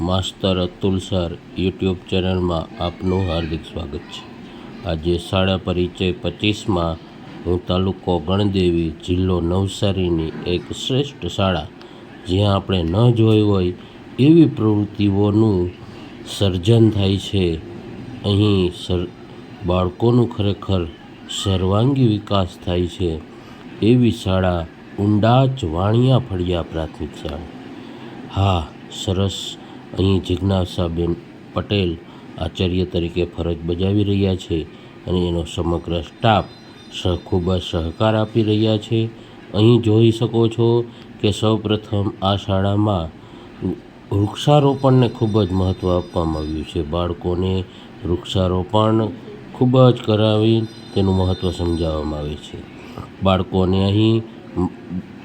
માસ્તર Atul sir YouTube ચેનલમાં આપનું હાર્દિક સ્વાગત છે. આજે શાળા પરિચય પચીસમાં હું તાલુકો ગણદેવી જિલ્લો નવસારીની એક શ્રેષ્ઠ શાળા, જ્યાં આપણે ન જોઈ હોય એવી પ્રવૃત્તિઓનું સર્જન થાય છે. અહીં સર, બાળકોનું ખરેખર સર્વાંગી વિકાસ થાય છે એવી શાળા ઉંડાચ વાણિયા ફળિયા પ્રાથમિક શાળા. હા, સરસ અહીં જિજ્ઞાસાબેન પટેલ આચાર્ય તરીકે ફરજ બજાવી રહ્યા છે અને એનો સમગ્ર સ્ટાફ ખૂબ જ સહકાર આપી રહ્યા છે. અહીં જોઈ શકો છો કે સૌપ્રથમ આ શાળામાં વૃક્ષારોપણને ખૂબ જ મહત્ત્વ આપવામાં આવ્યું છે. બાળકોને વૃક્ષારોપણ ખૂબ જ કરાવી તેનું મહત્ત્વ સમજાવવામાં આવે છે. બાળકોને અહીં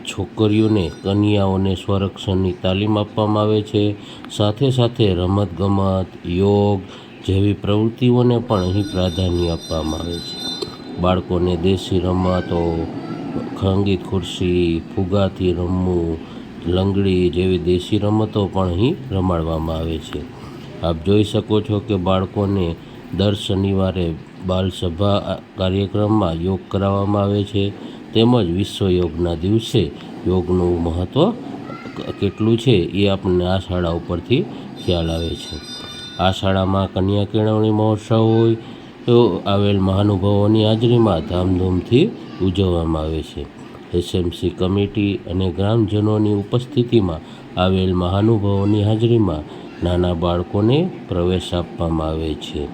છોકરીઓને, કન્યાઓને સ્વરક્ષણની તાલીમ આપવામાં આવે છે. સાથે સાથે રમતગમત, યોગ જેવી પ્રવૃત્તિઓને પણ અહીં પ્રાધાન્ય આપવામાં આવે છે. બાળકોને દેશી રમતો ખંગીત ખુરશી, ફુગાથી રમવું, લંગડી જેવી દેશી રમતો પણ અહીં રમાડવામાં આવે છે. આપ જોઈ શકો છો કે બાળકોને દર શનિવારે બાલસભા કાર્યક્રમમાં યોગ કરાવવામાં આવે છે. તેમજ વિશ્વ યોગના દિવસે યોગનું મહત્ત્વ કેટલું છે એ આપણને આ શાળા ઉપરથી ખ્યાલ આવે છે. આ શાળામાં કન્યા કેળવણી મહોત્સવ હોય તો આવેલ મહાનુભાવોની હાજરીમાં ધામધૂમથી ઉજવવામાં આવે છે. એસએમસી કમિટી અને ગ્રામજનોની ઉપસ્થિતિમાં આવેલ મહાનુભાવોની હાજરીમાં નાના બાળકોને પ્રવેશ આપવામાં આવે છે.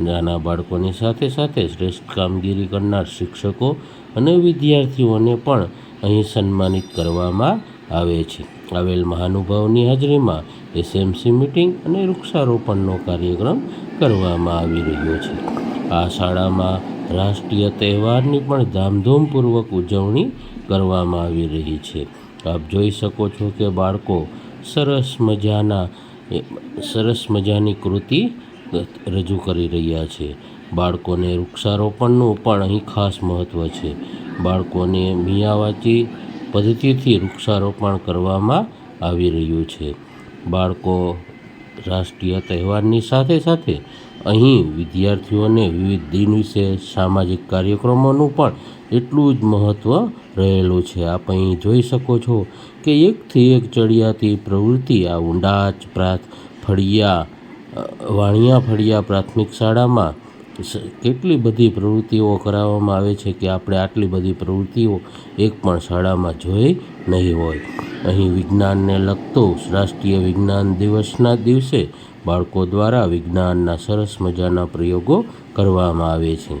નાના બાળકોની સાથે સાથે શ્રેષ્ઠ કામગીરી કરનાર શિક્ષકો અને વિદ્યાર્થીઓને પણ અહીં સન્માનિત કરવામાં આવે છે. આવેલ મહાનુભાવની હાજરીમાં એસએમસી મિટિંગ અને વૃક્ષારોપણનો કાર્યક્રમ કરવામાં આવી રહ્યો છે. આ શાળામાં રાષ્ટ્રીય તહેવારની પણ ધામધૂમપૂર્વક ઉજવણી કરવામાં આવી રહી છે. આપ જોઈ શકો છો કે બાળકો સરસ મજાના સરસ મજાની કૃતિ રજૂ કરી રહ્યા છે. બાળકોને વૃક્ષારોપણનું પણ અહીં ખાસ મહત્ત્વ છે. બાળકોને મિયાવાચી પદ્ધતિથી વૃક્ષારોપણ કરવામાં આવી રહ્યું છે. બાળકો રાષ્ટ્રીય તહેવારની સાથે સાથે અહીં વિદ્યાર્થીઓને વિવિધ દિન વિશે સામાજિક કાર્યક્રમોનું પણ એટલું જ મહત્ત્વ રહેલું છે. આપ અહીં જોઈ શકો છો કે એકથી એક ચડિયાતી પ્રવૃત્તિ આ ઊંડાચ પ્રાથ ફળિયા વાણિયા ફળિયા પ્રાથમિક શાળામાં કેટલી બધી પ્રવૃત્તિઓ કરાવવામાં આવે છે કે આપણે આટલી બધી પ્રવૃત્તિઓ એક પણ શાળામાં જોઈ નહીં હોય. અહીં વિજ્ઞાનને લગતો રાષ્ટ્રીય વિજ્ઞાન દિવસના દિવસે બાળકો દ્વારા વિજ્ઞાનના સરસ મજાના પ્રયોગો કરવામાં આવે છે.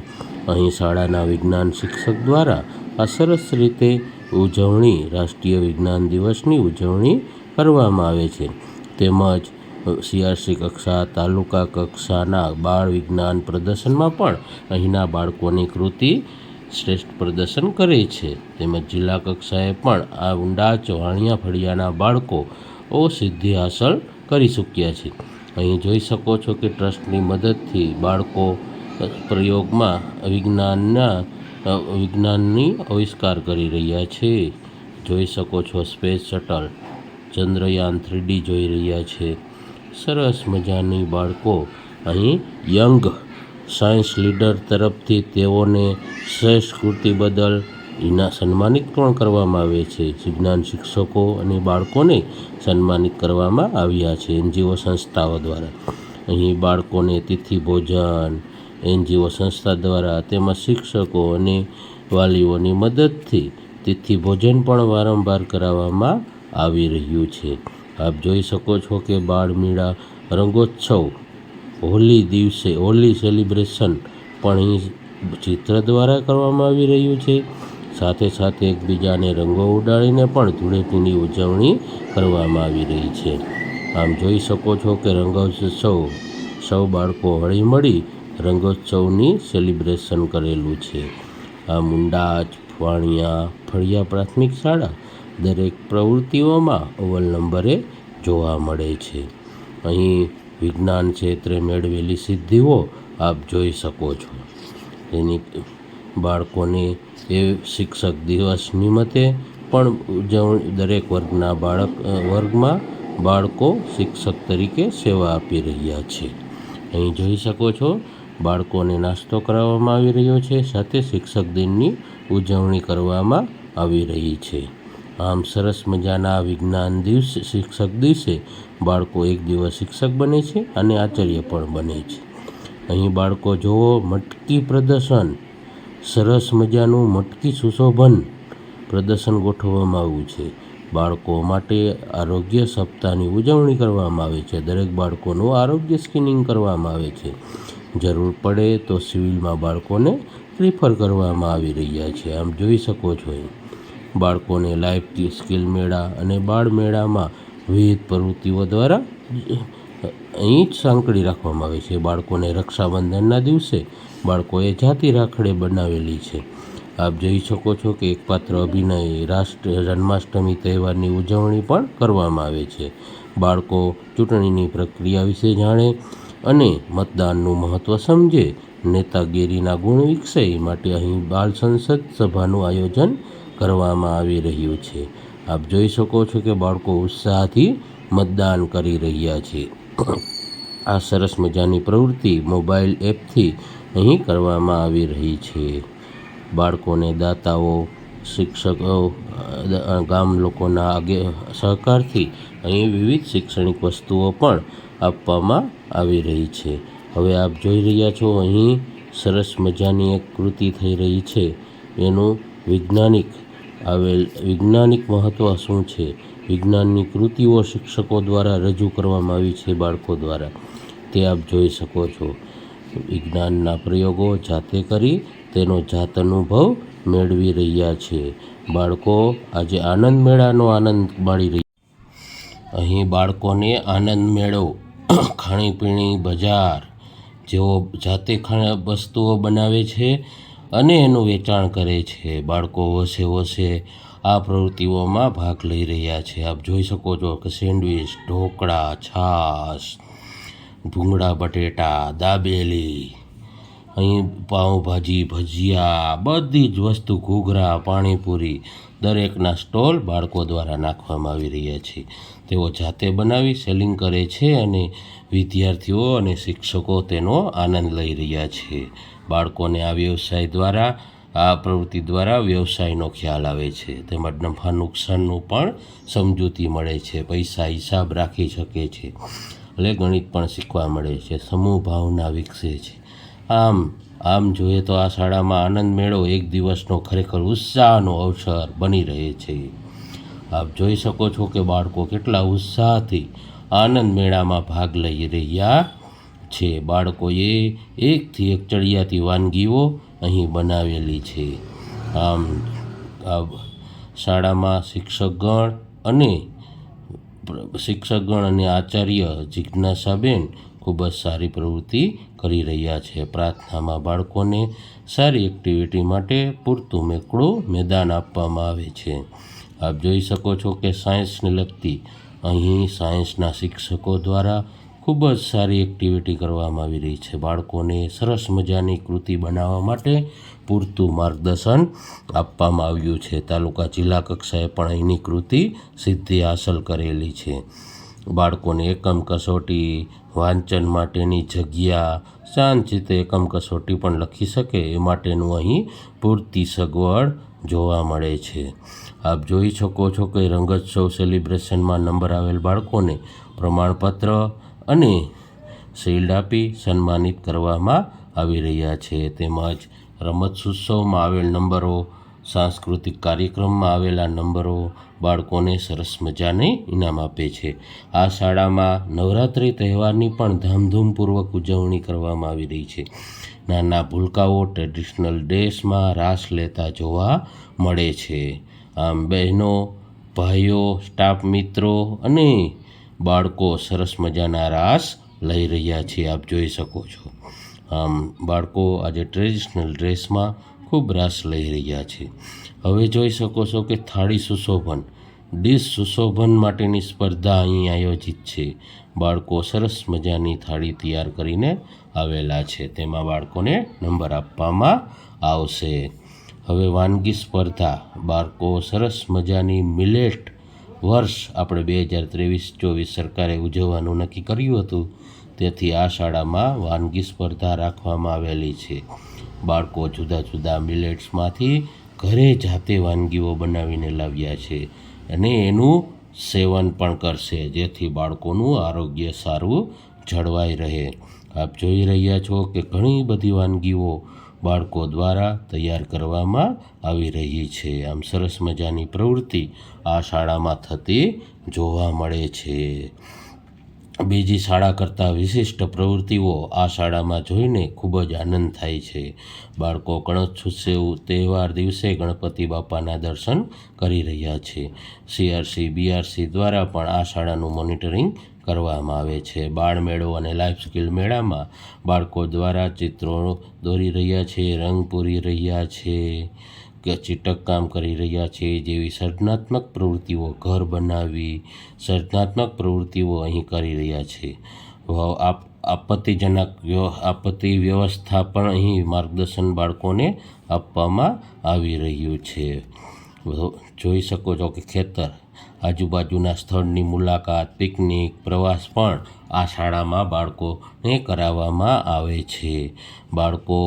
અહીં શાળાના વિજ્ઞાન શિક્ષક દ્વારા આ સરસ રીતે ઉજવણી, રાષ્ટ્રીય વિજ્ઞાન દિવસની ઉજવણી કરવામાં આવે છે. તેમજ સીઆરસી કક્ષા, તાલુકા કક્ષાના બાળ વિજ્ઞાન પ્રદર્શનમાં પણ અહીંના બાળકોની કૃતિ શ્રેષ્ઠ પ્રદર્શન કરે છે. તેમજ જિલ્લા કક્ષાએ પણ આ ઊંડા ચવાણિયા ફળિયાના બાળકો સિદ્ધિ હાંસલ કરી ચૂક્યા છે. અહીં જોઈ શકો છો કે ટ્રસ્ટની મદદથી બાળકો પ્રયોગમાં વિજ્ઞાનના વિજ્ઞાનની આવિષ્કાર કરી રહ્યા છે. જોઈ શકો છો સ્પેસ શટલ, ચંદ્રયાન થ્રીડી જોઈ રહ્યા છે. સરસ મજાની બાળકો. અહીં યંગ સાયન્સ લીડર તરફથી તેઓને શ્રેષ્ઠ કૃતિ બદલ એના સન્માનિત પણ કરવામાં આવે છે. વિજ્ઞાન શિક્ષકો અને બાળકોને સન્માનિત કરવામાં આવ્યા છે એનજીઓ સંસ્થાઓ દ્વારા. અહીં બાળકોને તિથિ ભોજન, એનજીઓ સંસ્થા દ્વારા તેમજ શિક્ષકો અને વાલીઓની મદદથી તિથિ ભોજન પણ વારંવાર કરાવવામાં આવી રહ્યું છે. આપ જોઈ શકો છો કે બાળમેળા રંગોત્સવ હોલી દિવસે, હોલી સેલિબ્રેશન પણ અહીં ચિત્ર દ્વારા કરવામાં આવી રહ્યું છે. સાથે સાથે એકબીજાને રંગો ઉડાડીને પણ ધૂળેટીની ઉજવણી કરવામાં આવી રહી છે. આમ જોઈ શકો છો કે રંગોત્સવ, સૌ બાળકો હળી મળી રંગોત્સવની સેલિબ્રેશન કરેલું છે. આ મુંડાજ વાણિયા ફળિયા પ્રાથમિક શાળા દરેક પ્રવૃત્તિઓમાં અવ્વલ નંબરે જોવા મળે છે. અહીં વિજ્ઞાન ક્ષેત્રે મેળવેલી સિદ્ધિઓ આપ જોઈ શકો છો. એની બાળકોને એ શિક્ષક દિવસ નિમિત્તે પણ ઉજવણી, દરેક વર્ગના બાળક વર્ગમાં બાળકો શિક્ષક તરીકે સેવા આપી રહ્યા છે. અહીં જોઈ શકો છો, બાળકોને નાસ્તો કરાવવામાં આવી રહ્યો છે, સાથે શિક્ષક દિનની ઉજવણી કરવામાં આવી રહી છે. આમ સરસ મજાના વિજ્ઞાન દિવસે, શિક્ષક દિવસે બાળકો એક દિવસ શિક્ષક બને છે અને આચાર્ય પણ બને છે. અહીં બાળકો જુઓ, મટકી પ્રદર્શન. સરસ મજાનું મટકી સુશોભન પ્રદર્શન ગોઠવવામાં આવ્યું છે. બાળકો માટે આરોગ્ય સપ્તાહની ઉજવણી કરવામાં આવે છે. દરેક બાળકોનું આરોગ્ય સ્ક્રીનિંગ કરવામાં આવે છે. જરૂર પડે તો સિવિલમાં બાળકોને રિફર કરવામાં આવી રહ્યા છે. આમ જોઈ શકો છો બાળકોને લાઈફ સ્કિલ મેળા અને બાળ મેળામાં વિવિધ પ્રવૃત્તિઓ દ્વારા અહીં જ સાંકળી રાખવામાં આવે છે. બાળકોને રક્ષાબંધનના દિવસે બાળકોએ જાતિ રાખડે બનાવેલી છે. આપ જોઈ શકો છો કે એક પાત્ર અભિનય રાષ્ટ્ર જન્માષ્ટમી તહેવારની ઉજવણી પણ કરવામાં આવે છે. બાળકો ચૂંટણીની પ્રક્રિયા વિશે જાણે અને મતદાનનું મહત્ત્વ સમજે. નેતાગીરીના ગુણ વિકસે એ માટે અહીં બાળ સંસદ સભાનું આયોજન કરવામાં આવી રહ્યું છે. આપ જોઈ શકો છો કે બાળકો ઉત્સાહથી મતદાન કરી રહ્યા છે. આ સરસ મજાની પ્રવૃત્તિ મોબાઈલ એપથી અહીં કરવામાં આવી રહી છે. બાળકોને દાતાઓ, શિક્ષકો ગામ લોકોના આગે, સહકારથી અહીં વિવિધ શૈક્ષણિક વસ્તુઓ પણ આપવામાં આવી રહી છે. હવે આપ જોઈ રહ્યા છો, અહીં સરસ મજાની એક કૃતિ થઈ રહી છે. એનું વૈજ્ઞાનિક આવેલ, વૈજ્ઞાનિક મહત્ત્વ શું છે? વિજ્ઞાનની કૃતિઓ શિક્ષકો દ્વારા રજૂ કરવામાં આવી છે બાળકો દ્વારા. તે આપ જોઈ શકો છો. વિજ્ઞાનના પ્રયોગો જાતે કરી તેનો જાત અનુભવ મેળવી રહ્યા છે. બાળકો આજે આનંદ મેળાનો આનંદ માણી રહ્યા અહીં બાળકોને આનંદ મેળો. ખાણીપીણી, બજાર જેઓ જાતે વસ્તુઓ બનાવે છે અને એનું વેચાણ કરે છે. બાળકો હોશે હોશે આ પ્રવૃત્તિઓમાં ભાગ લઈ રહ્યા છે. આપ જોઈ શકો છો કે સેન્ડવિચ, ઢોકળા, છાશ, ભૂંગળા, બટેટા, દાબેલી, અહીં પાઉંભાજી, ભજીયા, બધી જ વસ્તુ, ઘૂઘરા, પાણીપુરી દરેકના સ્ટોલ બાળકો દ્વારા નાખવામાં આવી રહ્યા છે. તેઓ જાતે બનાવી સેલિંગ કરે છે અને વિદ્યાર્થીઓ અને શિક્ષકો તેનો આનંદ લઈ રહ્યા છે. બાળકોને આ વ્યવસાય દ્વારા, આ પ્રવૃત્તિ દ્વારા વ્યવસાયનો ખ્યાલ આવે છે. તેમજ નફા નુકસાનનું પણ સમજૂતી મળે છે. પૈસા હિસાબ રાખી શકે છે. એટલે ગણિત પણ શીખવા મળે છે. સમૂહ ભાવના વિકસે છે. આમ આમ જોઈએ તો આ શાળામાં આનંદ મેળો એક દિવસનો ખરેખર ઉત્સાહનો અવસર બની રહે છે. આપ જોઈ શકો છો કે બાળકો કેટલા ઉત્સાહથી આનંદ મેળામાં ભાગ લઈ રહ્યા છે. બાળકોએ એકથી એક ચડિયાતી વાનગીઓ અહીં બનાવેલી છે. આમ શાળામાં શિક્ષકગણ અને શિક્ષકગણ અને આચાર્ય જિજ્ઞાસાબેન ખૂબ જ સારી પ્રવૃત્તિ કરી રહ્યા છે. પ્રાર્થનામાં બાળકોને સારી એક્ટિવિટી માટે પૂરતું મેકડું મેદાન આપવામાં આવે છે. આપ જોઈ શકો છો કે સાયન્સને લગતી અહીં સાયન્સના શિક્ષકો દ્વારા ખૂબ જ સારી એક્ટિવિટી કરવામાં આવી રહી છે. બાળકોને સરસ મજાની કૃતિ બનાવવા માટે પૂરતું માર્ગદર્શન આપવામાં આવ્યું છે. તાલુકા જિલ્લા કક્ષાએ પણ અહીંની કૃતિ સિદ્ધિ હાંસલ કરેલી છે. બાળકોને એકમ કસોટી વાંચન માટેની જગ્યા શાંતિથી એકમ કસોટી પણ લખી શકે એ માટેનું અહીં પૂરતી સગવડ જોવા મળે છે. આપ જોઈ શકો છો કે રંગોત્સવ સેલિબ્રેશનમાં નંબર આવેલ બાળકોને પ્રમાણપત્ર અને શિલ્ડ આપી સન્માનિત કરવામાં આવી રહ્યા છે. તેમજ રમત ઉત્સવમાં આવેલ નંબરો સાંસ્કૃતિક કાર્યક્રમમાં આવેલા નંબરો બાળકોને સરસ મજાને ઇનામ આપે છે. આ શાળામાં નવરાત્રિ તહેવારની પણ ધામધૂમપૂર્વક ઉજવણી કરવામાં આવી રહી છે. નાના ભૂલકાઓ ટ્રેડિશનલ ડ્રેસમાં રાસ લેતા જોવા મળે છે. આમ બહેનો, ભાઈઓ, સ્ટાફ મિત્રો અને બાળકો સરસ મજાના રાસ લઈ રહ્યા છે, આપ જોઈ શકો છો. આમ બાળકો આજે ટ્રેડિશનલ ડ્રેસમાં ખૂબ રાસ લઈ રહ્યા છે. હવે જોઈ શકો છો કે થાળી સુશોભન, ડીશ સુશોભન માટેની સ્પર્ધા અહીં આયોજિત છે. બાળકો સરસ મજાની થાળી તૈયાર કરીને આવેલા છે. તેમાં બાળકોને નંબર આપવામાં આવશે. હવે વાનગી સ્પર્ધા, બાળકો સરસ મજાની મિલેટ વર્ષ આપણે બે હજાર ત્રેવીસ ચોવીસ સરકારે ઉજવવાનું નક્કી કર્યું હતું. તેથી આ શાળામાં વાનગી સ્પર્ધા રાખવામાં આવેલી છે. બાળકો જુદા જુદા મિલેટ્સમાંથી ઘરે જાતે વાનગીઓ બનાવીને લાવ્યા છે અને એનું સેવન પણ કરશે, જેથી બાળકોનું આરોગ્ય સારું જળવાઈ રહે. આપ જોઈ રહ્યા છો કે ઘણી બધી વાનગીઓ બાળકો દ્વારા તૈયાર કરવામાં આવી રહી છે. આમ સરસ મજાની પ્રવૃત્તિ આ શાળામાં થતી જોવા મળે છે. બીજી શાળા કરતાં વિશિષ્ટ પ્રવૃત્તિઓ આ શાળામાં જોઈને ખૂબ જ આનંદ થાય છે. બાળકો ગણેશોત્સવ તહેવાર દિવસે ગણપતિ બાપાના દર્શન કરી રહ્યા છે. સીઆરસી, બીઆરસી દ્વારા પણ આ શાળાનું મોનિટરિંગ કરવામાં આવે છે. બાળ મેળો અને લાઈફ સ્કિલ મેળામાં બાળકો દ્વારા ચિત્રો દોરી રહ્યા છે, રંગ પૂરી રહ્યા છે. કે ચીટક કામ કરી રહ્યા છે જેવી સર્જનાત્મક પ્રવૃત્તિઓ ઘર બનાવવી સર્જનાત્મક પ્રવૃત્તિઓ અહીં કરી રહ્યા છે. આપ, આપત્તિજનક આપત્તિ વ્યવસ્થા પણ અહીં માર્ગદર્શન બાળકોને આપવામાં આવી રહ્યું છે. જોઈ શકો છો કે ખેતર, આજુબાજુના સ્થળની મુલાકાત, પિકનિક, પ્રવાસ પણ આ શાળામાં બાળકોને કરાવવામાં આવે છે. બાળકો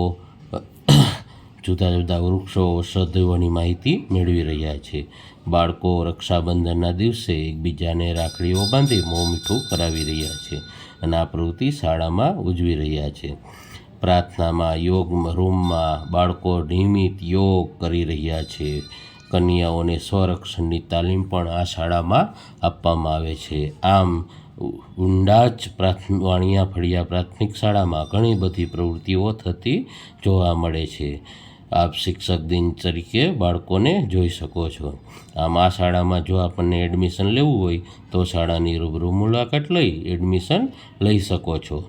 જુદા જુદા વૃક્ષો ઔષધિઓની માહિતી મેળવી રહ્યા છે. બાળકો રક્ષાબંધનના દિવસે એકબીજાને રાખડીઓ બાંધી મોં મીઠું કરાવી રહ્યા છે અને આ પ્રવૃત્તિ શાળામાં ઉજવી રહ્યા છે. પ્રાર્થનામાં, યોગ રૂમમાં બાળકો નિયમિત યોગ કરી રહ્યા છે. કન્યાઓને સ્વરક્ષણની તાલીમ પણ આ શાળામાં આપવામાં આવે છે. આમ, ઊંડાજ પ્રાથમિક વાણિયા ફળિયા પ્રાથમિક શાળામાં ઘણી બધી પ્રવૃત્તિઓ થતી જોવા મળે છે. આપ શિક્ષક દિન તરીકે બાળકોને જોઈ શકો છો. આમ આ શાળામાં જો આપણને એડમિશન લેવું હોય, તો શાળાની રૂબરૂ મુલાકાત લઈ એડમિશન લઈ શકો છો.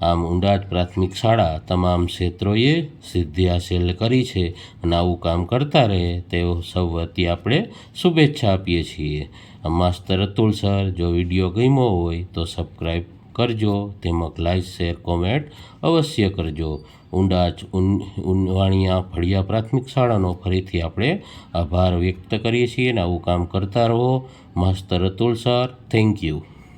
આમ ઊંડાજ પ્રાથમિક શાળા તમામ ક્ષેત્રોએ સિદ્ધિ હાંસલ કરી છે અને આવું કામ કરતા રહે તેઓ સૌ વતી આપણે શુભેચ્છા આપીએ છીએ. માસ્તર અતુલ સર, જો વીડિયો ગમ્યો હોય તો સબસ્ક્રાઈબ કરજો તેમજ લાઈક શેર કોમેન્ટ અવશ્ય કરજો. ઊંડાજ ઉનવાણિયા ફળિયા પ્રાથમિક શાળાનો ફરીથી આપણે આભાર વ્યક્ત કરીએ છીએ અને આવું કામ કરતા રહો. Master Atul sir, thank you.